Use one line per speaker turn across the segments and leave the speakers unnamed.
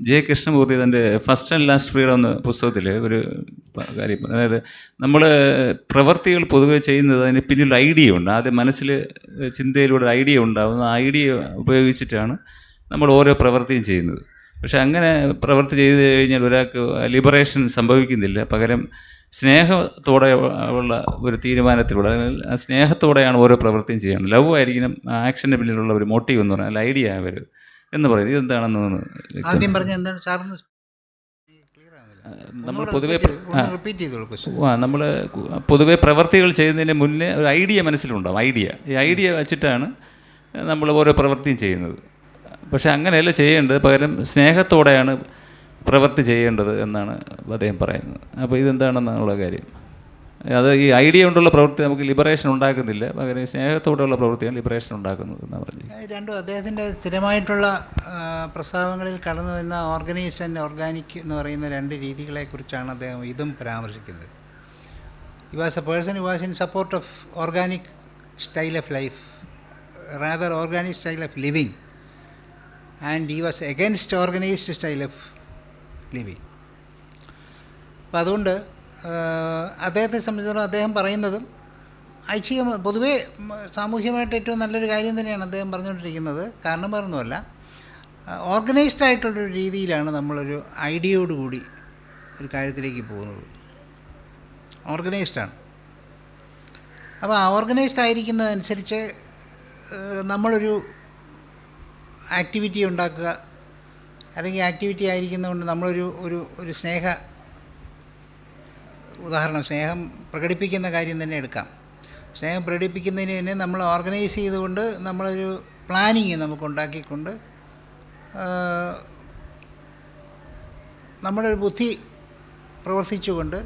J Krishnamurthy തന്റെ first and last freedom എന്ന പുസ്തകത്തിൽ ഒരു കാര്യം അതായത് നമ്മൾ പ്രവർത്തികൾ പൊതുവെ ചെയ്യുന്നത് അതിന് പിന്നിൽ ഐഡിയ ഉണ്ട്. ആദ്യം മനസ്സിൽ ചിന്തയിലൂടെ ഐഡിയ ഉണ്ടാകുന്ന ഐഡിയ ഉപയോഗിച്ചിട്ടാണ് നമ്മൾ ഓരോ പ്രവൃത്തിയും ചെയ്യുന്നത്. പക്ഷെ അങ്ങനെ പ്രവൃത്തി ചെയ്ത് കഴിഞ്ഞാൽ ഒരാൾക്ക് ലിബറേഷൻ സംഭവിക്കുന്നില്ല. പകരം സ്നേഹത്തോടെ ഉള്ള ഒരു തീരുമാനത്തിലൂടെ അല്ലെങ്കിൽ സ്നേഹത്തോടെയാണ് ഓരോ പ്രവൃത്തിയും ചെയ്യേണ്ടത് ലവ് ആയിരിക്കണം ആക്ഷന്റെ പിന്നിലുള്ള ഒരു മോട്ടീവ് എന്ന് പറഞ്ഞാൽ ഐഡിയ ആവരുത്. എന്ന് പറയുന്നത്. ഇതെന്താണെന്ന്
ആദ്യം പറഞ്ഞ എന്താണ്? സാറിന്
നമ്മൾ പൊതുവെ നമ്മൾ പൊതുവെ പ്രവർത്തികൾ ചെയ്യുന്നതിന് മുന്നേ ഒരു ഐഡിയ മനസ്സിലുണ്ടാവും ഐഡിയ. ഈ ഐഡിയ വെച്ചിട്ടാണ് നമ്മൾ ഓരോ പ്രവൃത്തിയും ചെയ്യുന്നത്. പക്ഷേ അങ്ങനെയല്ല ചെയ്യേണ്ടത്. പകരം സ്നേഹത്തോടെയാണ് പ്രവൃത്തി ചെയ്യേണ്ടത് എന്നാണ് അദ്ദേഹം പറയുന്നത്. അപ്പോൾ ഇതെന്താണെന്നുള്ള കാര്യം. അത് ഈ ഐഡിയ കൊണ്ടുള്ള പ്രവൃത്തി നമുക്ക് ലിബറേഷൻ ഉണ്ടാക്കുന്നില്ല. പകരം സ്നേഹത്തോടെയുള്ള പ്രവൃത്തിയാണ് ലിബറേഷൻ ഉണ്ടാക്കുന്നത് എന്നാണ് പറഞ്ഞത്.
രണ്ടും അദ്ദേഹത്തിന്റെ സ്ഥിരമായിട്ടുള്ള പ്രസ്താവങ്ങളിൽ കടന്നു വരുന്ന ഓർഗനൈസ്ഡ് ആൻഡ് ഓർഗാനിക് എന്ന് പറയുന്ന രണ്ട് രീതികളെക്കുറിച്ചാണ് അദ്ദേഹം ഇതും പരാമർശിക്കുന്നത്. He was a person he was in support of organic style of life rather organic style of living and he was against organized style of living അപ്പം അതുകൊണ്ട് അദ്ദേഹത്തെ സംബന്ധിച്ചിടത്തോളം അദ്ദേഹം പറയുന്നതും ഐച്ഛിക പൊതുവേ സാമൂഹ്യമായിട്ട് ഏറ്റവും നല്ലൊരു കാര്യം തന്നെയാണ് അദ്ദേഹം പറഞ്ഞുകൊണ്ടിരിക്കുന്നത്. കാരണം പറഞ്ഞതല്ല ഓർഗനൈസ്ഡ് ആയിട്ടുള്ളൊരു രീതിയിലാണ് നമ്മളൊരു ഐഡിയയോട് കൂടി ഒരു കാര്യത്തിലേക്ക് പോകുന്നത്. ഓർഗനൈസ്ഡാണ് അപ്പോൾ ആ ഓർഗനൈസ്ഡ് ആയിരിക്കുന്നതനുസരിച്ച് നമ്മളൊരു ആക്ടിവിറ്റി ഉണ്ടാക്കുക അല്ലെങ്കിൽ ആക്ടിവിറ്റി ആയിരിക്കുന്നതുകൊണ്ട് നമ്മളൊരു ഒരു ഒരു സ്നേഹ ഉദാഹരണം സ്നേഹം പ്രകടിപ്പിക്കുന്ന കാര്യം തന്നെ എടുക്കാം. സ്നേഹം പ്രകടിപ്പിക്കുന്നതിന് തന്നെ നമ്മൾ ഓർഗനൈസ് ചെയ്തുകൊണ്ട് നമ്മളൊരു പ്ലാനിങ് നമുക്ക് ഉണ്ടാക്കിക്കൊണ്ട് ആ, നമ്മുടെ ബുദ്ധി പ്രവർത്തിച്ചുകൊണ്ട്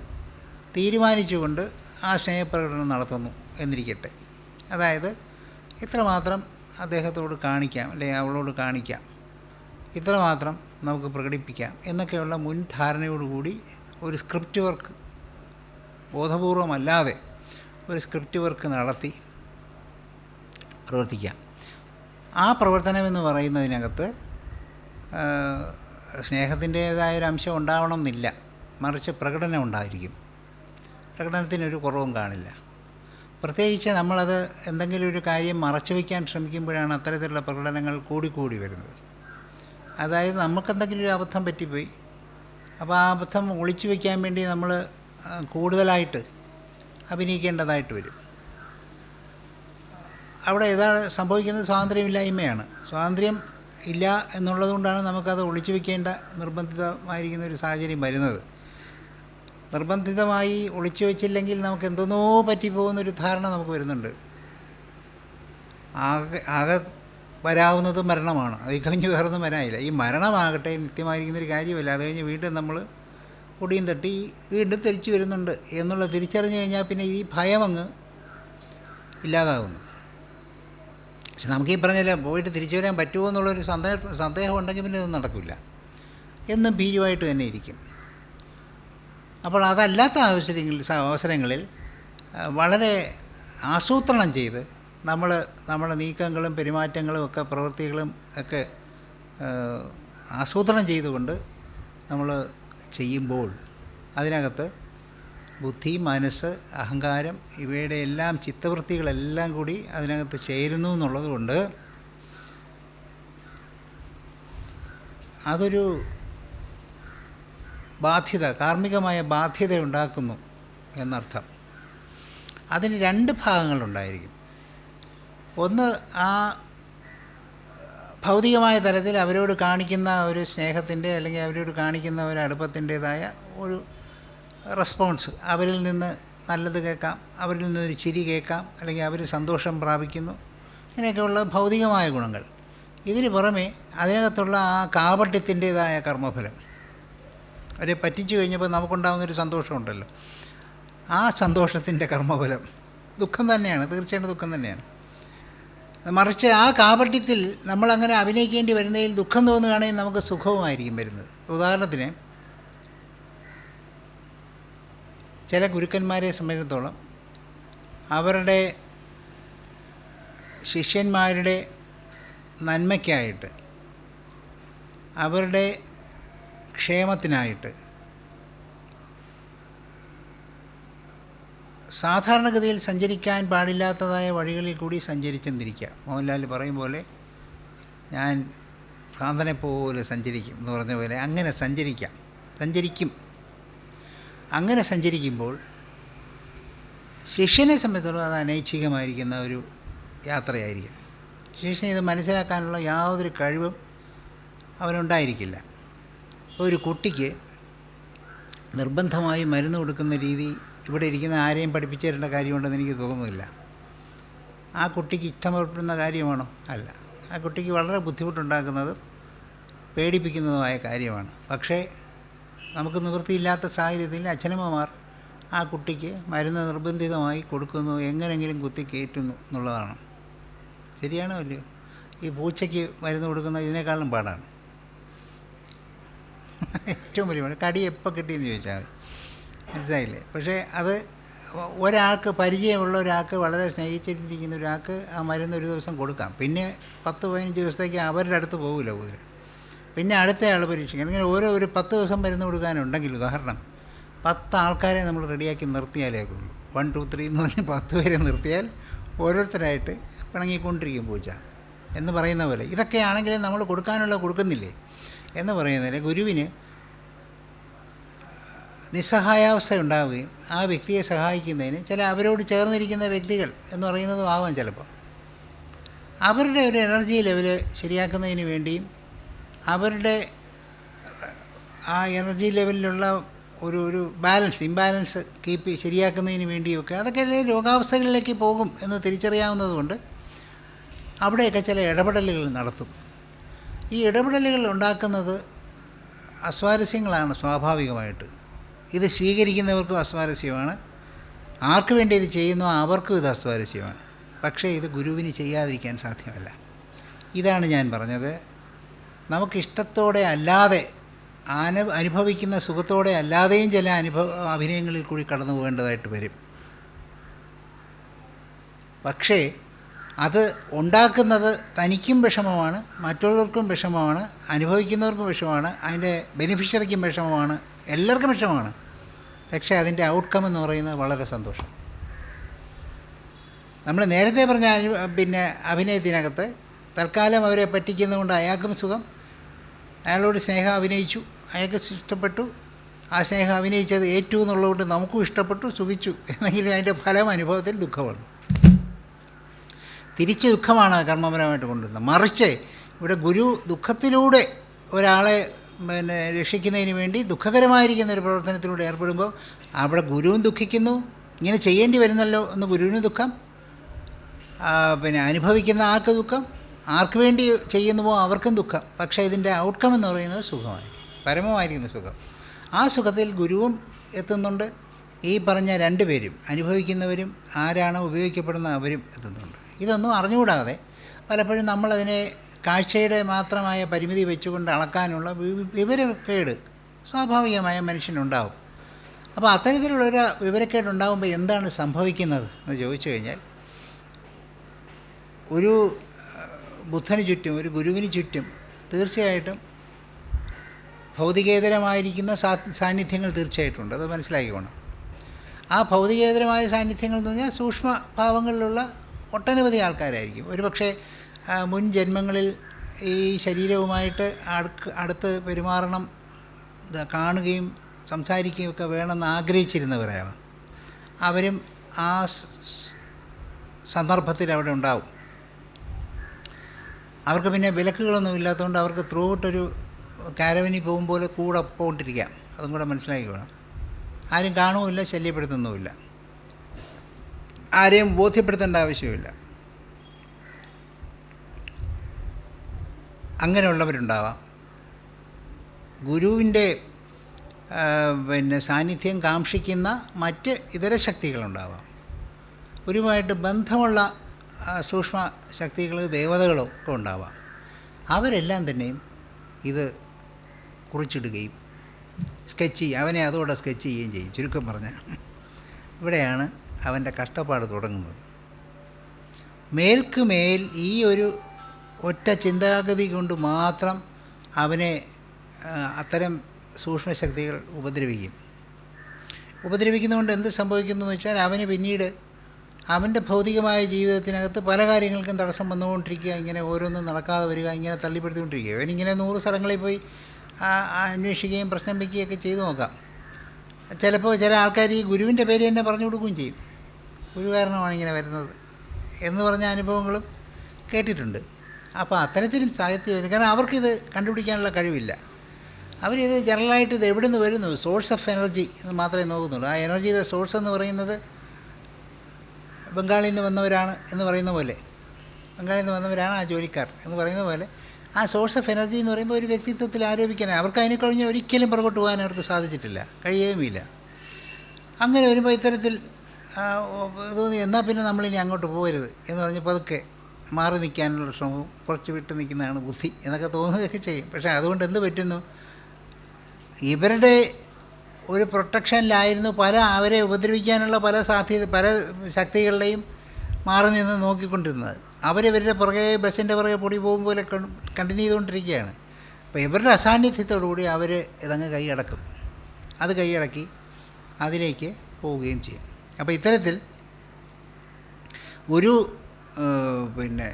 തീരുമാനിച്ചുകൊണ്ട് ആ സ്നേഹപ്രകടനം നടത്തുന്നു എന്നിരിക്കട്ടെ. അതായത് ഇത്രമാത്രം അദ്ദേഹത്തോട് കാണിക്കാം അല്ലെ അവളോട് കാണിക്കാം. ഇത്രമാത്രം നമുക്ക് പ്രകടിപ്പിക്കാം എന്നൊക്കെയുള്ള മുൻധാരണയോടുകൂടി ഒരു സ്ക്രിപ്റ്റ് വർക്ക് ബോധപൂർവമല്ലാതെ ഒരു സ്ക്രിപ്റ്റ് വർക്ക് നടത്തി പ്രവർത്തിക്കാം ആ പ്രവർത്തനമെന്ന് പറയുന്നതിനകത്ത് സ്നേഹത്തിന്റേതായൊരു അംശം ഉണ്ടാവണം എന്നില്ല മറിച്ച് പ്രകടനം ഉണ്ടായിരിക്കും. പ്രകടനത്തിനൊരു കുറവും കാണില്ല. പ്രത്യേകിച്ച് നമ്മളത് എന്തെങ്കിലും ഒരു കാര്യം മറച്ചു വയ്ക്കാൻ ശ്രമിക്കുമ്പോഴാണ് അത്തരത്തിലുള്ള പ്രകടനങ്ങൾ കൂടിക്കൂടി വരുന്നത്. അതായത് നമുക്കെന്തെങ്കിലും ഒരു അബദ്ധം പറ്റിപ്പോയി. അപ്പോൾ ആ അബദ്ധം ഒളിച്ചു വയ്ക്കാൻ വേണ്ടി നമ്മൾ കൂടുതലായിട്ട് അഭിനയിക്കേണ്ടതായിട്ട് വരും. അവിടെ ഏതാ സംഭവിക്കുന്നത് സ്വാതന്ത്ര്യമില്ലായ്മയാണ്. സ്വാതന്ത്ര്യം ഇല്ല എന്നുള്ളതുകൊണ്ടാണ് നമുക്കത് ഒളിച്ചു വയ്ക്കേണ്ട നിർബന്ധിതമായിരിക്കുന്ന ഒരു സാഹചര്യം വരുന്നത്. നിർബന്ധിതമായി ഒളിച്ചു വെച്ചില്ലെങ്കിൽ നമുക്ക് എന്തെന്നോ പറ്റിപ്പോകുന്നൊരു ധാരണ നമുക്ക് വരുന്നുണ്ട്. ആകെ ആകെ വരാവുന്നത് മരണമാണ്. അത് കഴിഞ്ഞ് വേറൊന്നും വരാനില്ല. ഈ മരണമാകട്ടെ നിത്യമായിരിക്കുന്നൊരു കാര്യമല്ല. അത് കഴിഞ്ഞ് വീണ്ടും നമ്മൾ പൊടിയും തട്ടി വീണ്ടും തിരിച്ചു വരുന്നുണ്ട് എന്നുള്ള തിരിച്ചറിഞ്ഞു കഴിഞ്ഞാൽ പിന്നെ ഈ ഭയം അങ്ങ് ഇല്ലാതാകുന്നു. പക്ഷെ നമുക്ക് ഈ പറഞ്ഞില്ല പോയിട്ട് തിരിച്ചു വരാൻ പറ്റുമോ എന്നുള്ളൊരു സന്ദേഹം സന്ദേഹം ഉണ്ടെങ്കിൽ പിന്നെ ഇതൊന്നും നടക്കില്ല. എന്നും ഭീരുവായിട്ട് തന്നെ ഇരിക്കും. അപ്പോൾ അതല്ലാത്ത അവസരങ്ങളിൽ അവസരങ്ങളിൽ വളരെ ആസൂത്രണം ചെയ്ത് നമ്മൾ നമ്മുടെ നീക്കങ്ങളും പെരുമാറ്റങ്ങളും ഒക്കെ പ്രവൃത്തികളും ഒക്കെ ആസൂത്രണം ചെയ്തുകൊണ്ട് നമ്മൾ ചെയ്യുമ്പോൾ അതിനകത്ത് ബുദ്ധി മനസ്സ് അഹങ്കാരം ഇവയുടെ എല്ലാം ചിത്തവൃത്തികളെല്ലാം കൂടി അതിനകത്ത് ചേരുന്നു എന്നുള്ളത് കൊണ്ട് അതൊരു ബാധ്യത കാർമ്മികമായ ബാധ്യത ഉണ്ടാക്കുന്നു എന്നർത്ഥം. അതിന് രണ്ട് ഭാഗങ്ങളുണ്ടായിരിക്കും. ഒന്ന് ആ ഭൗതികമായ തലത്തിൽ അവരോട് കാണിക്കുന്ന ഒരു സ്നേഹത്തിന്റെ അല്ലെങ്കിൽ അവരോട് കാണിക്കുന്ന ഒരു അടുപ്പത്തിന്റേതായ ഒരു റെസ്പോൺസ്. അവരിൽ നിന്ന് നല്ലത് കേൾക്കാം അവരിൽ നിന്ന് ഒരു ചിരി കേൾക്കാം അല്ലെങ്കിൽ അവർ സന്തോഷം പ്രാപിക്കുന്നു. ഇങ്ങനെയൊക്കെയുള്ള ഭൗതികമായ ഗുണങ്ങൾ. ഇതിന് പുറമെ അതിനകത്തുള്ള ആ കാപട്യത്തിന്റേതായ കർമ്മഫലം. അവരെ പറ്റിച്ചു കഴിഞ്ഞപ്പോൾ നമുക്കുണ്ടാകുന്നൊരു സന്തോഷമുണ്ടല്ലോ. ആ സന്തോഷത്തിന്റെ കർമ്മഫലം ദുഃഖം തന്നെയാണ് തീർച്ചയായിട്ടും ദുഃഖം തന്നെയാണ്. മറിച്ച് ആ കാപട്യത്തിൽ നമ്മളങ്ങനെ അഭിനയിക്കേണ്ടി വരുന്നതിൽ ദുഃഖം തോന്നുകയാണെങ്കിൽ നമുക്ക് സുഖവുമായിരിക്കും വരുന്നത്. ഉദാഹരണത്തിന് ചില ഗുരുക്കന്മാരെ സംബന്ധിച്ചിടത്തോളം അവരുടെ ശിഷ്യന്മാരുടെ നന്മയ്ക്കായിട്ട് അവരുടെ ക്ഷേമത്തിനായിട്ട് സാധാരണഗതിയിൽ സഞ്ചരിക്കാൻ പാടില്ലാത്തതായ വഴികളിൽ കൂടി സഞ്ചരിച്ചെന്നിരിക്കുക. മോഹൻലാൽ പറയും പോലെ ഞാൻ കാന്തനെ പോലെ സഞ്ചരിക്കും എന്ന് പറഞ്ഞ പോലെ അങ്ങനെ സഞ്ചരിക്കാം. സഞ്ചരിക്കും. അങ്ങനെ സഞ്ചരിക്കുമ്പോൾ ശിഷ്യനെ സംബന്ധിച്ചിടത്തോളം അത് അനൈച്ഛികമായിരിക്കുന്ന ഒരു യാത്രയായിരിക്കും. ശിഷ്യന് ഇത് മനസ്സിലാക്കാനുള്ള യാതൊരു കഴിവും അവനുണ്ടായിരിക്കില്ല. ഒരു കുട്ടിക്ക് നിർബന്ധമായി മരുന്ന് കൊടുക്കുന്ന രീതി ഇവിടെ ഇരിക്കുന്ന ആരെയും പഠിപ്പിച്ചു തരേണ്ട കാര്യമുണ്ടെന്ന് എനിക്ക് തോന്നുന്നില്ല. ആ കുട്ടിക്ക് ഇഷ്ടപ്പെടുന്ന കാര്യമാണോ? അല്ല. ആ കുട്ടിക്ക് വളരെ ബുദ്ധിമുട്ടുണ്ടാക്കുന്നതും പേടിപ്പിക്കുന്നതുമായ കാര്യമാണ്. പക്ഷേ നമുക്ക് നിവൃത്തിയില്ലാത്ത സാഹചര്യത്തിൽ അച്ഛനമ്മമാർ ആ കുട്ടിക്ക് മരുന്ന് നിർബന്ധിതമായി കൊടുക്കുന്നു എങ്ങനെങ്കിലും കുത്തി കയറ്റുന്നു എന്നുള്ളതാണ്. ശരിയാണോ അല്ലയോ? ഈ പൂച്ചയ്ക്ക് മരുന്ന് കൊടുക്കുന്ന ഇതിനേക്കാളും പാടാണ്. ഏറ്റവും വലിയ കടി എപ്പോൾ കിട്ടിയെന്ന് ചോദിച്ചാൽ മനസ്സിലായില്ലേ? പക്ഷേ അത് ഒരാൾക്ക് പരിചയമുള്ള ഒരാൾക്ക് വളരെ സ്നേഹിച്ചിട്ടിരിക്കുന്ന ഒരാൾക്ക് ആ മരുന്ന് ഒരു ദിവസം കൊടുക്കാം. പിന്നെ പത്ത് പതിനഞ്ച് ദിവസത്തേക്ക് അവരുടെ അടുത്ത് പോകില്ല കുതിര പിന്നെ അടുത്ത ആൾ പരീക്ഷിക്കണം ഇങ്ങനെ ഓരോ ഒരു പത്ത് ദിവസം മരുന്ന് കൊടുക്കാനുണ്ടെങ്കിൽ ഉദാഹരണം പത്ത് ആൾക്കാരെ നമ്മൾ റെഡിയാക്കി നിർത്തിയാലേ ഉള്ളൂ വൺ ടു ത്രീ എന്ന് പറഞ്ഞ് പത്ത് പേരെ നിർത്തിയാൽ ഓരോരുത്തരായിട്ട് പിണങ്ങിക്കൊണ്ടിരിക്കും പൂച്ച എന്ന് പറയുന്ന പോലെ. ഇതൊക്കെയാണെങ്കിൽ നമ്മൾ കൊടുക്കാനുള്ള കൊടുക്കുന്നില്ലേ എന്ന് പറയുന്നതിന് ഗുരുവിന് നിസ്സഹായാവസ്ഥ ഉണ്ടാവുകയും ആ വ്യക്തിയെ സഹായിക്കുന്നതിന് ചില അവരോട് ചേർന്നിരിക്കുന്ന വ്യക്തികൾ എന്ന് പറയുന്നതും ആവാം ചിലപ്പോൾ. അവരുടെ ഒരു എനർജി ലെവൽ ശരിയാക്കുന്നതിന് വേണ്ടിയും അവരുടെ ആ എനർജി ലെവലിലുള്ള ഒരു ഒരു ബാലൻസ് ഇംബാലൻസ് കീപ്പ് ശരിയാക്കുന്നതിന് വേണ്ടിയൊക്കെ അതൊക്കെ രോഗാവസ്ഥകളിലേക്ക് പോകും എന്ന് തിരിച്ചറിയാവുന്നതുകൊണ്ട് അവിടെയൊക്കെ ചില ഇടപെടലുകൾ നടത്തും. ഈ ഇടപെടലുകൾ ഉണ്ടാക്കുന്നത് അസ്വാരസ്യങ്ങളാണ് സ്വാഭാവികമായിട്ട്. ഇത് സ്വീകരിക്കുന്നവർക്കും അസ്വാരസ്യമാണ്. ആർക്ക് വേണ്ടി ഇത് ചെയ്യുന്നോ അവർക്കും ഇത് അസ്വാരസ്യമാണ്. പക്ഷേ ഇത് ഗുരുവിന് ചെയ്യാതിരിക്കാൻ സാധ്യമല്ല. ഇതാണ് ഞാൻ പറഞ്ഞത്. നമുക്കിഷ്ടത്തോടെ അല്ലാതെ ആന അനുഭവിക്കുന്ന സുഖത്തോടെ അല്ലാതെയും ചില അനുഭവ അഭിനയങ്ങളിൽ കൂടി കടന്നു പോകേണ്ടതായിട്ട് വരും. പക്ഷേ അത് ഉണ്ടാക്കുന്നത് തനിക്കും വിഷമമാണ് മറ്റുള്ളവർക്കും വിഷമമാണ് അനുഭവിക്കുന്നവർക്കും വിഷമമാണ് അതിന്റെ ബെനിഫിഷ്യറിക്കും വിഷമമാണ് എല്ലാവർക്കും വിഷമമാണ് പക്ഷേ അതിന്റെ ഔട്ട്കം എന്ന് പറയുന്നത് വളരെ സന്തോഷം. നമ്മൾ നേരത്തെ പറഞ്ഞ പിന്നെ അഭിനയത്തിനകത്ത് തൽക്കാലം അവരെ പറ്റിക്കുന്നതുകൊണ്ട് അയാൾക്കും സുഖം. അയാളോട് സ്നേഹം അഭിനയിച്ചു. അയാൾക്ക് ഇഷ്ടപ്പെട്ടു. ആ സ്നേഹം അഭിനയിച്ചത് ഏറ്റു എന്നുള്ളതുകൊണ്ട് നമുക്കും ഇഷ്ടപ്പെട്ടു സുഖിച്ചു. എന്നെങ്കിലും അതിന്റെ ഫലം അനുഭവത്തിൽ ദുഃഖമാണ്. തിരിച്ച് ദുഃഖമാണ് കർമ്മപരമായിട്ട് കൊണ്ടുവരുന്നത്. മറിച്ച് ഇവിടെ ഗുരു ദുഃഖത്തിലൂടെ ഒരാളെ പിന്നെ രക്ഷിക്കുന്നതിന് വേണ്ടി ദുഃഖകരമായിരിക്കുന്ന ഒരു പ്രവർത്തനത്തിലൂടെ ഏർപ്പെടുമ്പോൾ അവിടെ ഗുരുവും ദുഃഖിക്കുന്നു. ഇങ്ങനെ ചെയ്യേണ്ടി വരുന്നല്ലോ എന്ന് ഗുരുവിന് ദുഃഖം. പിന്നെ അനുഭവിക്കുന്ന ആർക്ക് ദുഃഖം? ആർക്ക് വേണ്ടി ചെയ്യുന്നുവോ അവർക്കും ദുഃഖം. പക്ഷേ ഇതിന്റെ ഔട്ട്കം എന്ന് പറയുന്നത് സുഖമായിരിക്കും. പരമമായിരിക്കുന്ന സുഖം. ആ സുഖത്തിൽ ഗുരുവും എത്തുന്നുണ്ട്. ഈ പറഞ്ഞ രണ്ട് പേരും അനുഭവിക്കുന്നവരും ആരാണ് ഉപയോഗിക്കപ്പെടുന്ന അവരും എത്തുന്നുണ്ട്. ഇതൊന്നും അറിഞ്ഞുകൂടാതെ പലപ്പോഴും നമ്മളതിനെ കാഴ്ചയുടെ മാത്രമായ പരിമിതി വെച്ചുകൊണ്ട് അളക്കാനുള്ള വിവരക്കേട് സ്വാഭാവികമായ മനുഷ്യനുണ്ടാവും. അപ്പോൾ അത്തരത്തിലുള്ളൊരു വിവരക്കേടുണ്ടാകുമ്പോൾ എന്താണ് സംഭവിക്കുന്നത് എന്ന് ചോദിച്ചു കഴിഞ്ഞാൽ ഒരു ബുദ്ധന് ചുറ്റും ഒരു ഗുരുവിന് ചുറ്റും തീർച്ചയായിട്ടും ഭൗതികേതരമായിരിക്കുന്ന സാന്നിധ്യങ്ങൾ തീർച്ചയായിട്ടുമുണ്ട് അത് മനസ്സിലാക്കിക്കോണം ആ ഭൗതികേതരമായ സാന്നിധ്യങ്ങൾ എന്ന് പറഞ്ഞാൽ സൂക്ഷ്മ ഭാവങ്ങളിലുള്ള ഒട്ടനവധി ആൾക്കാരായിരിക്കും. ഒരുപക്ഷെ മുൻ ജന്മങ്ങളിൽ ഈ ശരീരവുമായിട്ട് അടുക്ക് അടുത്ത് പെരുമാറണം കാണുകയും സംസാരിക്കുകയും ഒക്കെ വേണമെന്ന് ആഗ്രഹിച്ചിരുന്നവരാണ്. അവരും ആ സന്ദർഭത്തിൽ അവിടെ ഉണ്ടാവും. അവർക്ക് പിന്നെ വിലക്കുകളൊന്നും ഇല്ലാത്തതുകൊണ്ട് അവർക്ക് ത്രൂ ഔട്ടൊരു കാരവനിൽ പോകുമ്പോൾ കൂടെ പോകൊണ്ടിരിക്കാം അതും കൂടെ മനസ്സിലാക്കി വേണം ആരും കാണുമില്ല ശല്യപ്പെടുത്തുന്നുമില്ല. ആരെയും ബോധ്യപ്പെടുത്തേണ്ട ആവശ്യമില്ല അങ്ങനെയുള്ളവരുണ്ടാവാം. ഗുരുവിന്റെ പിന്നെ സാന്നിധ്യം കാക്ഷിക്കുന്ന മറ്റ് ഇതര ശക്തികളുണ്ടാവാം. ഗുരുവുമായിട്ട് ബന്ധമുള്ള സൂക്ഷ്മ ശക്തികൾ ദേവതകളോ ഒക്കെ ഉണ്ടാവാം. അവരെല്ലാം തന്നെയും ഇത് കുറിച്ചിടുകയും സ്കെച്ച് ചെയ്യും. അവനെ അതോടെ സ്കെച്ച് ചെയ്യുകയും ചെയ്യും ചുരുക്കം പറഞ്ഞാൽ ഇവിടെയാണ് അവന്റെ കഷ്ടപ്പാട് തുടങ്ങുന്നത്. മേൽക്കുമേൽ ഈ ഒരു ഒറ്റ ചിന്താഗതി കൊണ്ട് മാത്രം അവനെ അത്തരം സൂക്ഷ്മശക്തികൾ ഉപദ്രവിക്കും. ഉപദ്രവിക്കുന്നതുകൊണ്ട് എന്ത് സംഭവിക്കുന്നു എന്ന് വെച്ചാൽ അവന് പിന്നീട് അവന്റെ ഭൗതികമായ ജീവിതത്തിനകത്ത് പല കാര്യങ്ങൾക്കും തടസ്സം വന്നുകൊണ്ടിരിക്കുക ഇങ്ങനെ ഓരോന്നും നടക്കാതെ വരിക ഇങ്ങനെ തള്ളിപ്പെടുത്തിക്കൊണ്ടിരിക്കുക. അവനിങ്ങനെ നൂറ് സ്ഥലങ്ങളിൽ പോയി അന്വേഷിക്കുകയും പ്രശ്നം വയ്ക്കുകയൊക്കെ ചെയ്തു നോക്കാം. ചിലപ്പോൾ ചില ആൾക്കാർ ഈ ഗുരുവിന്റെ പേര് തന്നെ പറഞ്ഞു കൊടുക്കുകയും ചെയ്യും. ഗുരു കാരണമാണ് ഇങ്ങനെ വരുന്നത്. എന്ന് പറഞ്ഞ അനുഭവങ്ങളും കേട്ടിട്ടുണ്ട്. അപ്പോൾ അത്തരത്തിലും സാഹിത്യം കാരണം അവർക്കിത് കണ്ടുപിടിക്കാനുള്ള കഴിവില്ല. അവരിത് ജനറലായിട്ട് ഇത് എവിടെ നിന്ന് വരുന്നു? സോഴ്സ് ഓഫ് എനർജി എന്ന് മാത്രമേ നോക്കുന്നുള്ളൂ. ആ എനർജിയുടെ സോഴ്സ് എന്ന് പറയുന്നത് ബംഗാളിൽ നിന്ന് വന്നവരാണ് എന്ന് പറയുന്ന പോലെ. ബംഗാളിൽ നിന്ന് വന്നവരാണ് ആ ജോലിക്കാർ എന്ന് പറയുന്ന പോലെ. ആ സോഴ്സ് ഓഫ് എനർജി എന്ന് പറയുമ്പോൾ ഒരു വ്യക്തിത്വത്തിൽ ആരോപിക്കാൻ അവർക്ക് അതിനെ കഴിഞ്ഞ് ഒരിക്കലും പുറകോട്ട് പോകാൻ അവർക്ക് സാധിച്ചിട്ടില്ല. കഴിയുകയുമില്ല. അങ്ങനെ വരുമ്പോൾ ഇത്തരത്തിൽ തോന്നി എന്നാൽ പിന്നെ നമ്മളിനി അങ്ങോട്ട് പോകരുത് എന്ന് പറഞ്ഞ് പതുക്കെ മാറി നിൽക്കാനുള്ള ശ്രമവും കുറച്ച് വിട്ട് നിൽക്കുന്നതാണ് ബുദ്ധി എന്നൊക്കെ തോന്നുകയൊക്കെ ചെയ്യും. പക്ഷേ അതുകൊണ്ട് എന്ത് പറ്റുന്നു? ഇവരുടെ ഒരു പ്രൊട്ടക്ഷനിലായിരുന്നു പല അവരെ ഉപദ്രവിക്കാനുള്ള പല സാധ്യത പല ശക്തികളുടെയും മാറി നിന്ന് നോക്കിക്കൊണ്ടിരുന്നത്. അവരിവരുടെ പുറകെ ബസ്സിന്റെ പുറകെ പൊടി പോകും പോലെ കണ്ടിന്യൂ ചെയ്തുകൊണ്ടിരിക്കുകയാണ്. അപ്പോൾ ഇവരുടെ അസാന്നിധ്യത്തോടു കൂടി അവർ ഇതങ്ങ് കൈയടക്കും. അത് കൈയടക്കി അതിലേക്ക് പോവുകയും ചെയ്യും. അപ്പോൾ ഇത്തരത്തിൽ ഒരു പിന്നെ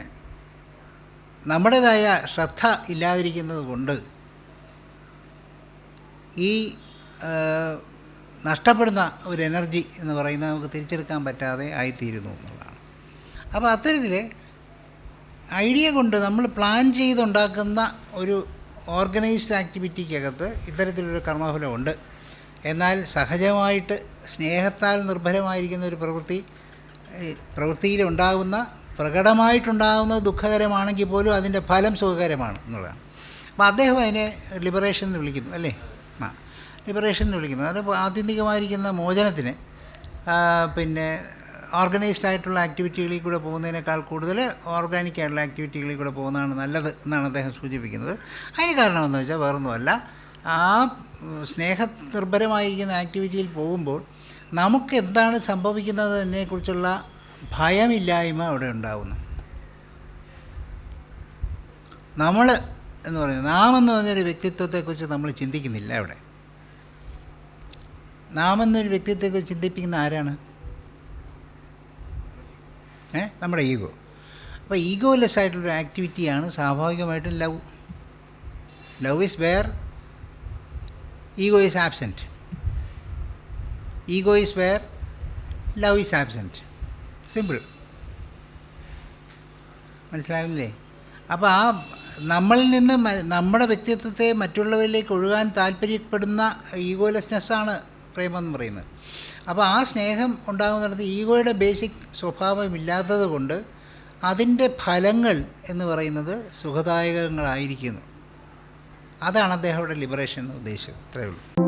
നമ്മുടേതായ ശ്രദ്ധ ഇല്ലാതിരിക്കുന്നത് കൊണ്ട് ഈ നഷ്ടപ്പെടുന്ന ഒരു എനർജി എന്ന് പറയുന്നത് നമുക്ക് തിരിച്ചെടുക്കാൻ പറ്റാതെ ആയിത്തീരുന്നു എന്നുള്ളതാണ്. അപ്പോൾ അത്തരത്തിൽ ഐഡിയ കൊണ്ട് നമ്മൾ പ്ലാൻ ചെയ്തുണ്ടാക്കുന്ന ഒരു ഓർഗനൈസ്ഡ് ആക്ടിവിറ്റിക്കകത്ത് ഇത്തരത്തിലൊരു കർമ്മഫലമുണ്ട്. എന്നാൽ സഹജമായിട്ട് സ്നേഹത്താൽ നിർഭരമായിരിക്കുന്ന ഒരു പ്രവൃത്തി പ്രവൃത്തിയിലുണ്ടാകുന്ന പ്രകടമായിട്ടുണ്ടാകുന്നത് ദുഃഖകരമാണെങ്കിൽ പോലും അതിന്റെ ഫലം സുഖകരമാണ് എന്നുള്ളതാണ്. അപ്പോൾ അദ്ദേഹം അതിനെ ലിബറേഷൻ എന്ന് വിളിക്കുന്നു അല്ലേ? ആ ലിബറേഷൻ എന്ന് വിളിക്കുന്നു. അത് ആത്യന്തികമായിരിക്കുന്ന മോചനത്തിന് പിന്നെ ഓർഗനൈസ്ഡ് ആയിട്ടുള്ള ആക്ടിവിറ്റികളിൽ കൂടെ പോകുന്നതിനേക്കാൾ കൂടുതൽ ഓർഗാനിക് ആയിട്ടുള്ള ആക്ടിവിറ്റികളിൽ കൂടെ പോകുന്നതാണ് നല്ലത് എന്നാണ് അദ്ദേഹം സൂചിപ്പിക്കുന്നത്. അതിന് കാരണമെന്ന് വെച്ചാൽ വേറൊന്നുമല്ല ആ സ്നേഹ സ്നേഹനിർഭരമായിരിക്കുന്ന ആക്ടിവിറ്റിയിൽ പോകുമ്പോൾ നമുക്ക് എന്താണ് സംഭവിക്കുന്നത് ഭയമില്ലായ്മ അവിടെ ഉണ്ടാകുന്നു നമ്മൾ എന്ന് പറയുന്നത് നാം എന്ന് പറഞ്ഞൊരു വ്യക്തിത്വത്തെക്കുറിച്ച് നമ്മൾ ചിന്തിക്കുന്നില്ല അവിടെ. നാം എന്നൊരു വ്യക്തിത്വത്തെക്കുറിച്ച് ചിന്തിപ്പിക്കുന്ന ആരാണ്? ഏ? നമ്മുടെ ഈഗോ. അപ്പോൾ ഈഗോലെസ് ആയിട്ടുള്ളൊരു ആക്ടിവിറ്റിയാണ് സ്വാഭാവികമായിട്ടും love. Love is where ego is absent. Ego is where love is absent. Simple. മനസ്സിലാവില്ലേ അപ്പോൾ ആ നമ്മളിൽ നിന്ന് നമ്മുടെ വ്യക്തിത്വത്തെ മറ്റുള്ളവരിലേക്ക് ഒഴുകാൻ താല്പര്യപ്പെടുന്ന ഈഗോലെസ്നെസ്സാണ് പ്രേമം എന്ന് പറയുന്നത്. അപ്പോൾ ആ സ്നേഹം ഉണ്ടാകുന്നിടത്ത് ഈഗോയുടെ ബേസിക് സ്വഭാവമില്ലാത്തത് കൊണ്ട് അതിന്റെ ഫലങ്ങൾ എന്ന് പറയുന്നത് സുഖദായകങ്ങളായിരിക്കുന്നു. അതാണ് അദ്ദേഹം ലിബറേഷൻ ഉദ്ദേശിച്ചത്. അത്രയേ ഉള്ളൂ.